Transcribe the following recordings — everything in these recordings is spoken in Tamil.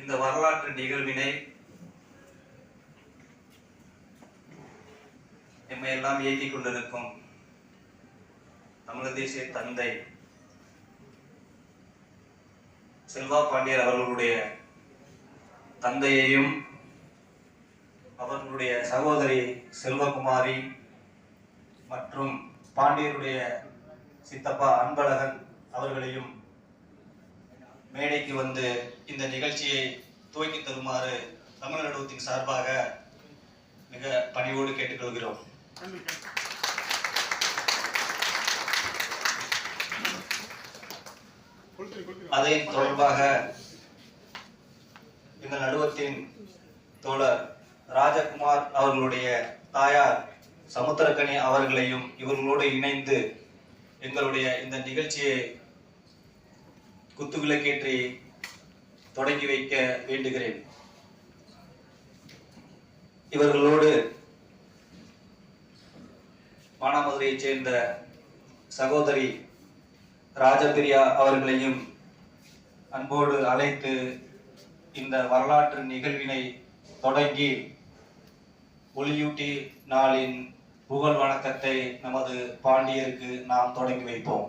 இந்த வரலாற்று நிகழ்வினை எம்மை எல்லாம் இயக்கிக் கொண்டிருக்கும் தமிழதேசிய தந்தை செல்வா பாண்டியர் அவர்களுடைய தந்தையையும் அவர்களுடைய சகோதரி செல்வகுமாரி மற்றும் பாண்டியருடைய சித்தப்பா அன்பழகன் அவர்களையும் மேடைக்கு வந்து இந்த நிகழ்ச்சியை துவக்கி தருமாறு தமிழ் நடுவத்தின் சார்பாக மிக பணிவோடு கேட்டுக்கொள்கிறோம். அதை தொடர்பாக இந்த நடுவத்தின் தோழர் ராஜகுமார் அவர்களுடைய தாயார் சமுத்திரக்கனி அவர்களையும் இவர்களோடு இணைந்து எங்களுடைய இந்த நிகழ்ச்சியை குத்துவிளக்கேற்றி தொடங்கி வைக்க வேண்டுகிறேன். இவர்களோடு மானாமதுரையைச் சேர்ந்த சகோதரி ராஜபிரியா அவர்களையும் அன்போடு அழைத்து இந்த வரலாற்று நிகழ்வினை தொடங்கி ஒளியூட்டி நாளின் புகழ் வணக்கத்தை நமது பாண்டியருக்கு நாம் தொடங்கி வைப்போம்.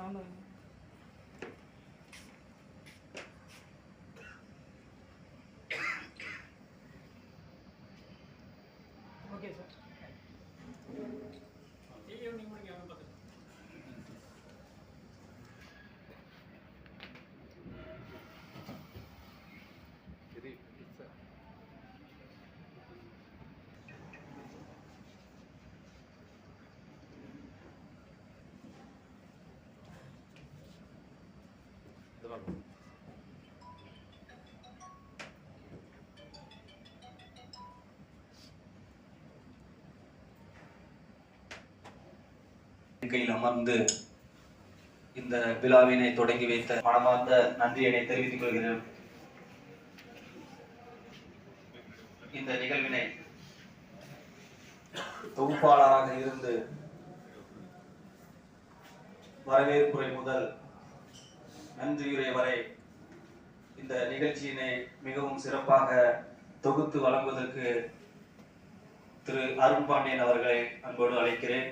அப்படியே ஓகே சார் சார் கையில் அமர்ந்து இந்த விழாவினை தொடங்கி வைத்த மனமார்ந்த நன்றியினை தெரிவித்துக் கொள்கிறேன். இந்த நிகழ்வினை தொகுப்பாளராக இருந்து வரவேற்புரை முதல் நன்றியுரை வரை இந்த நிகழ்ச்சியினை மிகவும் சிறப்பாக தொகுத்து வழங்குவதற்கு திரு அருண் பாண்டியன் அவர்களை அன்போடு அழைக்கிறேன்.